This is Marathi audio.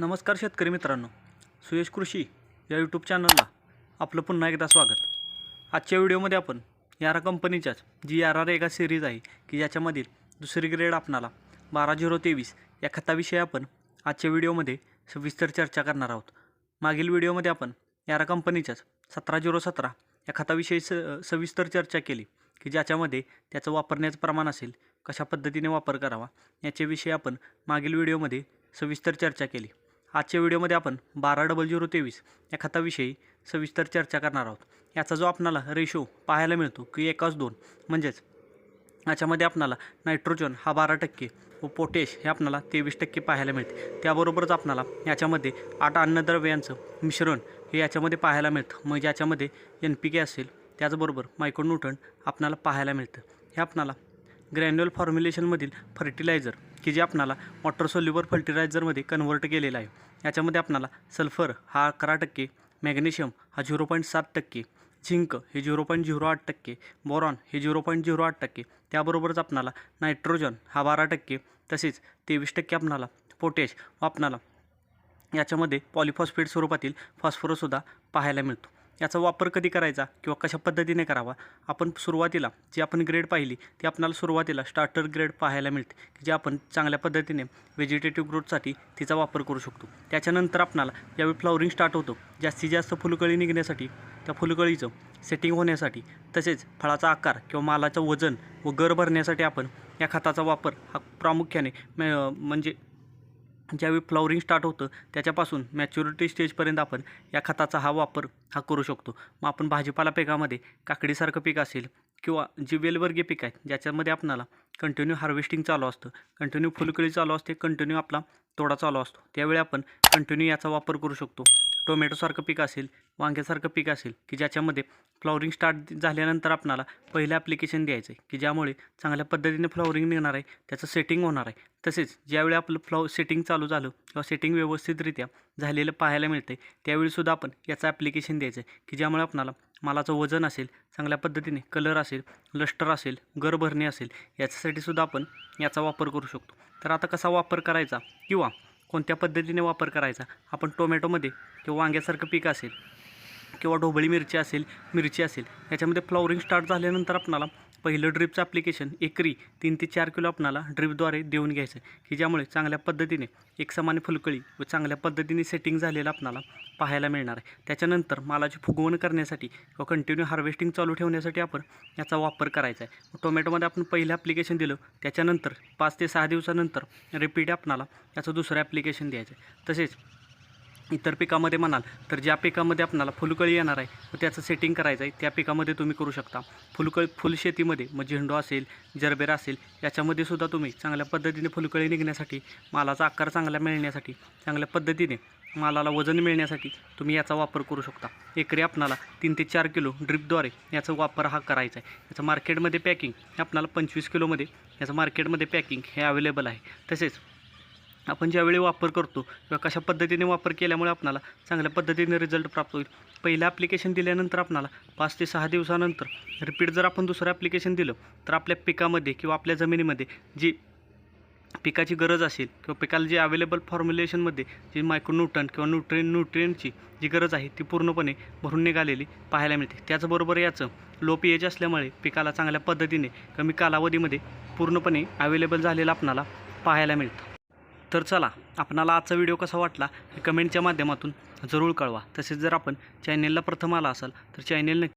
नमस्कार शेतकरी मित्रांनो. सुयश कृषी या यूट्यूब चॅनलला आपलं पुन्हा एकदा स्वागत. आजच्या व्हिडिओमध्ये आपण यारा कंपनीच्याच जी यारा रेगा सिरीज आहे की ज्याच्यामधील दुसरी ग्रेड आपणाला बारा झिरो तेवीस या खताविषयी आपण आजच्या व्हिडिओमध्ये सविस्तर चर्चा करणार आहोत. मागील व्हिडिओमध्ये आपण यारा कंपनीच्याच सतरा झिरो सतरा या खताविषयी स सविस्तर चर्चा केली की ज्याच्यामध्ये त्याचं वापरण्याचं प्रमाण असेल कशा पद्धतीने वापर करावा याच्याविषयी आपण मागील व्हिडिओमध्ये सविस्तर चर्चा केली. आजच्या व्हिडिओमध्ये आपण बारा डबल झिरो तेवीस या खताविषयी सविस्तर चर्चा करणार आहोत. याचा जो आपणाला रेशो पाहायला मिळतो की एकाच दोन म्हणजेच याच्यामध्ये आपणाला नायट्रोजन हा बारा टक्के व पोटॅश हे आपणाला तेवीस टक्के पाहायला मिळते. त्याबरोबरच आपणाला याच्यामध्ये आठ अन्नद्रव्यांचं मिश्रण हे याच्यामध्ये पाहायला मिळतं. मग याच्यामध्ये एन पी के असेल त्याचबरोबर मायक्रोन्यूटन आपणाला पाहायला मिळतं. हे आपणाला ग्रॅन्युअल फॉर्म्युलेशनमधील फर्टिलायझर की जे आपणाला वॉटर सोल्युबर फर्टिलायझरमध्ये कन्व्हर्ट केलेलं आहे. याच्यामध्ये आपणाला सल्फर हा अकरा टक्के मॅग्नेशियम हा झिरो पॉईंट सात टक्के झिंक हे झिरो पॉईंट झिरो आठ टक्के बोरॉन हे झिरो पॉईंट झिरो आठ टक्के त्याबरोबरच आपणाला नायट्रोजन हा बारा टक्के तसेच तेवीस टक्के आपणाला पोटॅश व आपणाला याच्यामध्ये पॉलिफॉस्फेट स्वरूपातील फॉस्फरससुद्धा पाहायला मिळतो. याचा वापर कधी करायचा किंवा कशा पद्धतीने करावा? आपण सुरुवातीला जी आपण ग्रेड पाहिली ती आपणाला सुरुवातीला स्टार्टर ग्रेड पाहायला मिळते की जे आपण चांगल्या पद्धतीने व्हेजिटेटिव्ह ग्रोथसाठी तिचा वापर करू शकतो. त्याच्यानंतर आपणाला ज्यावेळी फ्लॉवरिंग स्टार्ट होतो. जास्तीत जास्त फुलकळी निघण्यासाठी त्या फुलकळीचं सेटिंग होण्यासाठी तसेच फळाचा आकार किंवा मालाचं वजन व गर भरण्यासाठी आपण या खताचा वापर हा प्रामुख्याने म- म्हणजे ज्यावेळी फ्लॉवरिंग स्टार्ट होतं त्याच्यापासून मॅच्युरिटी स्टेजपर्यंत आपण या खताचा हा वापर हा करू शकतो. मग आपण भाजीपाला पिकामध्ये काकडीसारखं पीक असेल किंवा जी वेलवर्गीय पीक आहेत ज्याच्यामध्ये आपणाला कंटिन्यू हार्वेस्टिंग चालू असतं कंटिन्यू फुलकळी चालू असते कंटिन्यू आपला तोडा चालू असतो. त्यावेळी आपण कंटिन्यू याचा वापर करू शकतो. टोमॅटोसारखं पीक असेल वांग्यासारखं पीक असेल की ज्याच्यामध्ये फ्लॉवरिंग स्टार्ट झाल्यानंतर आपणाला पहिलं ॲप्लिकेशन द्यायचं आहे की ज्यामुळे चांगल्या पद्धतीने फ्लॉवरिंग निघणार आहे त्याचं सेटिंग होणार आहे. तसेच ज्यावेळी आपलं फ्लॉ सेटिंग चालू झालं किंवा सेटिंग व्यवस्थितरित्या झालेलं पाहायला मिळते त्यावेळीसुद्धा आपण याचं ॲप्लिकेशन द्यायचं आहे की ज्यामुळे आपणाला मालाचं वजन असेल चांगल्या पद्धतीने कलर असेल लष्टर असेल गर भरणे असेल याच्यासाठी सुद्धा आपण याचा वापर करू शकतो. तर आता कसा वापर करायचा? किंवा कोणत्या पद्धतीने वापर करायचा? आपण टोमॅटोमध्ये किंवा वांग्यासारखं पीक असेल किंवा ढोबळी मिरची असेल मिरची असेल याच्यामध्ये फ्लॉवरिंग स्टार्ट झाल्यानंतर आपणाला पहिलं ड्रिपचं ॲप्लिकेशन एकरी तीन ते चार किलो आपणाला ड्रिपद्वारे देऊन घ्यायचं आहे की ज्यामुळे चांगल्या पद्धतीने एकसमान फुलकळी व चांगल्या पद्धतीने सेटिंग झालेलं आपणाला पाहायला मिळणार आहे. त्याच्यानंतर मालाची फुगवण करण्यासाठी किंवा कंटिन्यू हार्वेस्टिंग चालू ठेवण्यासाठी आपण याचा वापर करायचा आहे. टोमॅटोमध्ये आपण पहिलं ॲप्लिकेशन दिलं त्याच्यानंतर पाच ते सहा दिवसानंतर रिपीट आपणाला याचं दुसरं ॲप्लिकेशन द्यायचं आहे. तसेच इतर पिकामध्ये म्हणाल तर ज्या पिकामध्ये आपणाला फुलकळी येणार आहे व त्याचं सेटिंग करायचं आहे. त्या पिकामध्ये तुम्ही करू शकता. फुलकळी फुलशेतीमध्ये मग म्हणजे झेंडू असेल जरबेरा असेल याच्यामध्ये सुद्धा तुम्ही चांगल्या पद्धतीने फुलकळी निघण्यासाठी मालाचा आकार चांगला मिळण्यासाठी चांगल्या पद्धतीने मालाला वजन मिळण्यासाठी तुम्ही याचा वापर करू शकता. एकरी आपणाला तीन ते चार किलो ड्रिपद्वारे याचा वापर हा करायचा आहे. याचं मार्केटमध्ये पॅकिंग हे आपणाला पंचवीस किलोमध्ये याचं मार्केटमध्ये पॅकिंग हे अवेलेबल आहे. तसेच आपण ज्यावेळी वापर करतो किंवा कशा पद्धतीने वापर केल्यामुळे आपणाला चांगल्या पद्धतीने रिझल्ट प्राप्त होईल. पहिलं ॲप्लिकेशन दिल्यानंतर आपणाला पाच ते सहा दिवसानंतर रिपीट जर आपण दुसरं ॲप्लिकेशन दिलं तर आपल्या पिकामध्ये किंवा आपल्या जमिनीमध्ये जी पिकाची गरज असेल किंवा पिकाला जी अवेलेबल फॉर्म्युलेशनमध्ये जी मायक्रोन्यूटन किंवा न्यूट्रिन न्यूट्रियनची जी गरज आहे ती पूर्णपणे भरून निघालेली पाहायला मिळते. त्याचबरोबर याचं लो पी एच असल्यामुळे पिकाला चांगल्या पद्धतीने कमी कालावधीमध्ये पूर्णपणे अवेलेबल झालेलं आपणाला पाहायला मिळतं. तर चला आपणाला आजचा व्हिडिओ कसा वाटला हे कमेंटच्या माध्यमातून जरूर कळवा. तसेच जर आपण चॅनेलला प्रथम आला असाल तर चॅनेल नक्की